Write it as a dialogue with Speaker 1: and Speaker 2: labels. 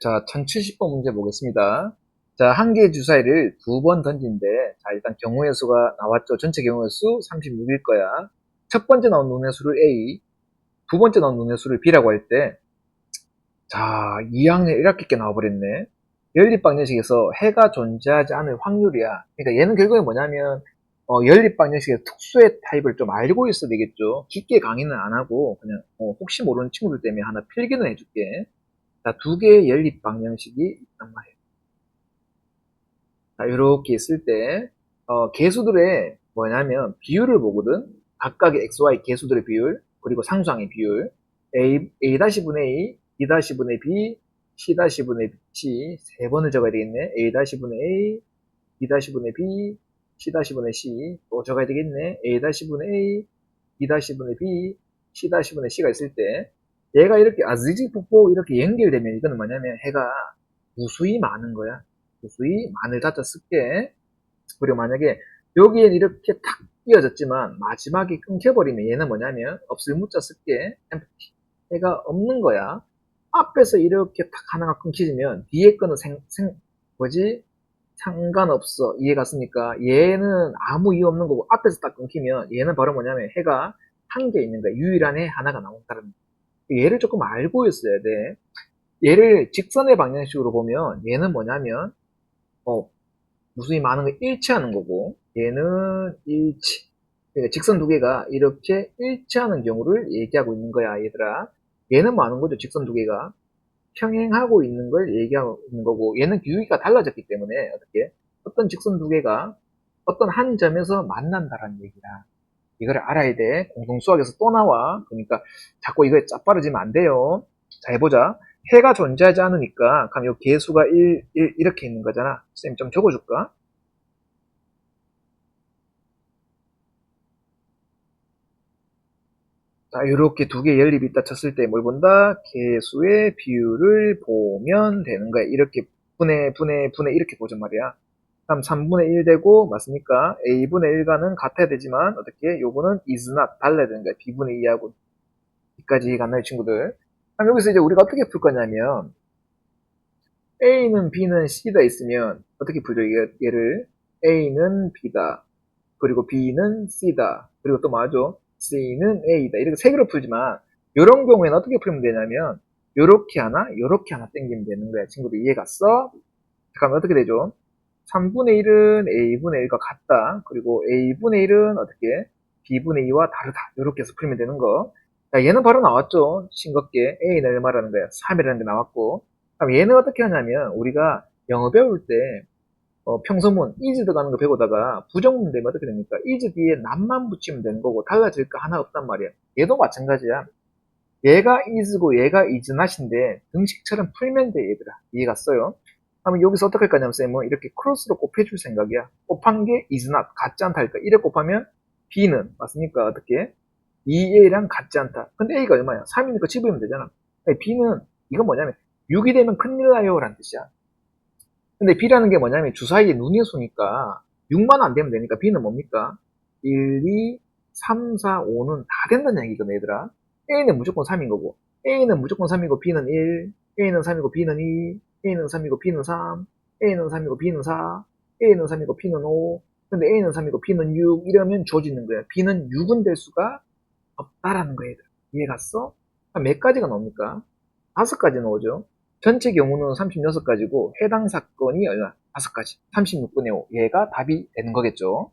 Speaker 1: 자, 1070번 문제 보겠습니다. 자, 한 개의 주사위를 두 번 던진데, 자, 일단 경우의 수가 나왔죠. 전체 경우의 수 36일 거야. 첫 번째 나온 눈의 수를 A, 두 번째 나온 눈의 수를 B라고 할 때, 자, 2학년 1학기께 나와버렸네. 연립방정식에서 해가 존재하지 않을 확률이야. 그러니까 얘는 결국에 뭐냐면, 어, 연립방정식의 특수의 타입을 좀 알고 있어야 되겠죠. 깊게 강의는 안 하고, 그냥, 어, 혹시 모르는 친구들 때문에 하나 필기는 해줄게. 자, 두 개의 연립 방정식이 있단 말이에요. 자, 이렇게 있을 때, 어, 개수들의 뭐냐면 비율을 보거든. 각각의 xy 개수들의 비율, 그리고 상수항의 비율. a, a-분의 a, b-분의 b, c-분의 c 세 번을 적어야 되겠네. a-분의 a, b-분의 b, c-분의 c 또 적어야 되겠네. a-분의 a, b-분의 b, c-분의 c가 있을 때 얘가 이렇게 아즈지 폭포 이렇게 연결되면 이거는 뭐냐면 해가 무수히 많은 거야. 무수히 많을 자자 쓸게. 그리고 만약에 여기에 이렇게 탁 이어졌지만 마지막에 끊겨버리면 얘는 뭐냐면 없을 무자 쓸게. 해가 없는 거야. 앞에서 이렇게 탁 하나가 끊기면 뒤에 거는 생, 생 뭐지? 상관없어. 이해갔습니까? 얘는 아무 이유 없는 거고 앞에서 딱 끊기면 얘는 바로 뭐냐면 해가 한 개 있는 거야. 유일한 해 하나가 나온다는 거야. 얘를 조금 알고 있어야 돼. 얘를 직선의 방정식으로 보면 얘는 뭐냐면 어, 무수히 많은 걸 일치하는 거고 얘는 일치. 그러니까 직선 두 개가 이렇게 일치하는 경우를 얘기하고 있는 거야 얘들아. 얘는 많은 거죠 직선 두 개가 평행하고 있는 걸 얘기하고 있는 거고 얘는 기울기가 달라졌기 때문에 어떻게 어떤 직선 두 개가 어떤 한 점에서 만난다라는 얘기라. 이거를 알아야 돼. 공동 수학에서 또 나와. 그러니까 자꾸 이거에 짜빠르지면 안 돼요. 자, 해보자. 해가 존재하지 않으니까 그럼 요 개수가 1, 1 이렇게 있는 거잖아. 쌤 좀 적어줄까? 자, 이렇게 두 개 연립이 있다 쳤을 때 뭘 본다? 개수의 비율을 보면 되는 거야. 이렇게 분해, 분해, 분해 이렇게 보자 말이야. 그럼 3분의 1 되고 맞습니까? a분의 1과는 같아야 되지만 어떻게? 요거는 is not 달라야 되는 거야. b분의 2하고 여기까지 갔나요 친구들? 그럼 여기서 이제 우리가 어떻게 풀 거냐면 a는 b는 c다 있으면 어떻게 풀죠? 얘를 a는 b다 그리고 b는 c다 그리고 또 뭐죠? c는 a다 이렇게 세 개로 풀지만 이런 경우에는 어떻게 풀면 되냐면 요렇게 하나 요렇게 하나 땡기면 되는 거야 친구들 이해 갔어? 그러면 어떻게 되죠? 3분의 1은 a분의 1과 같다. 그리고 a분의 1은 어떻게 b분의 2와 다르다. 이렇게 해서 풀면 되는 거. 자, 얘는 바로 나왔죠. 싱겁게 a는 얼마라는 거야. 3이라는 게 나왔고. 그럼 얘는 어떻게 하냐면 우리가 영어 배울 때 어, 평소문 is 들어가는 거 배우다가 부정문 되면 어떻게 됩니까? is 뒤에 남만 붙이면 되는 거고 달라질 거 하나 없단 말이야. 얘도 마찬가지야. 얘가 is고 얘가 is not인데 등식처럼 풀면 돼 얘들아. 이해 갔어요? 그러면 여기서 어떻게 할 거냐면 쌤은 이렇게 크로스로 곱해줄 생각이야. 곱한 게 is not, 같지 않다 할까. 이래 곱하면 b는 맞습니까? 어떻게? 2a랑 같지 않다. 근데 a가 얼마야? 3이니까 집으면 되잖아. b는 이건 뭐냐면 6이 되면 큰일 나요 라는 뜻이야. 근데 b라는 게 뭐냐면 주사위에 눈이 수니까 6만 안 되면 되니까 b는 뭡니까? 1, 2, 3, 4, 5는 다 된다는 얘기거든 얘들아. a는 무조건 3인 거고 a는 무조건 3이고 b는 1, a는 3이고 b는 2, A는 3이고 B는 3, A는 3이고 B는 4, A는 3이고 B는 5, 근데 A는 3이고 B는 6 이러면 주어지는 거야. B는 6은 될 수가 없다라는 거야. 이해 갔어? 몇 가지가 나옵니까? 다섯 가지 나오죠. 전체 경우는 36가지고 해당 사건이 얼마? 다섯 가지. 36분의 5. 얘가 답이 되는 거겠죠.